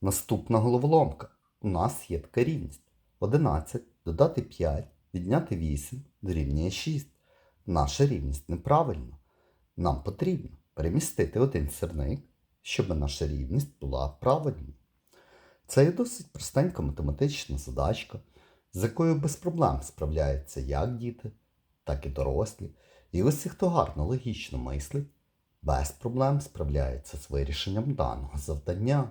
Наступна головоломка. У нас є така рівність. 11 додати 5, відняти 8 дорівнює 6. Наша рівність неправильна. Нам потрібно перемістити один сірник, щоб наша рівність була правильною. Це є досить простенька математична задачка, з якою без проблем справляються як діти, так і дорослі. І усі, хто гарно логічно мислить, без проблем справляється з вирішенням даного завдання.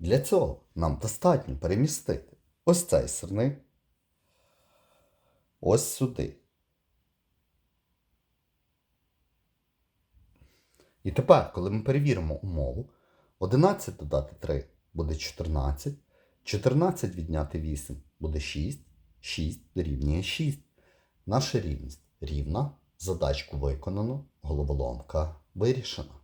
Для цього нам достатньо перемістити ось цей сирник ось сюди. І тепер, коли ми перевіримо умову, 11 додати 3 буде 14, 14 відняти 8 буде 6, 6 дорівнює 6. Наша рівність рівна, задачку виконано, головоломка вирішена.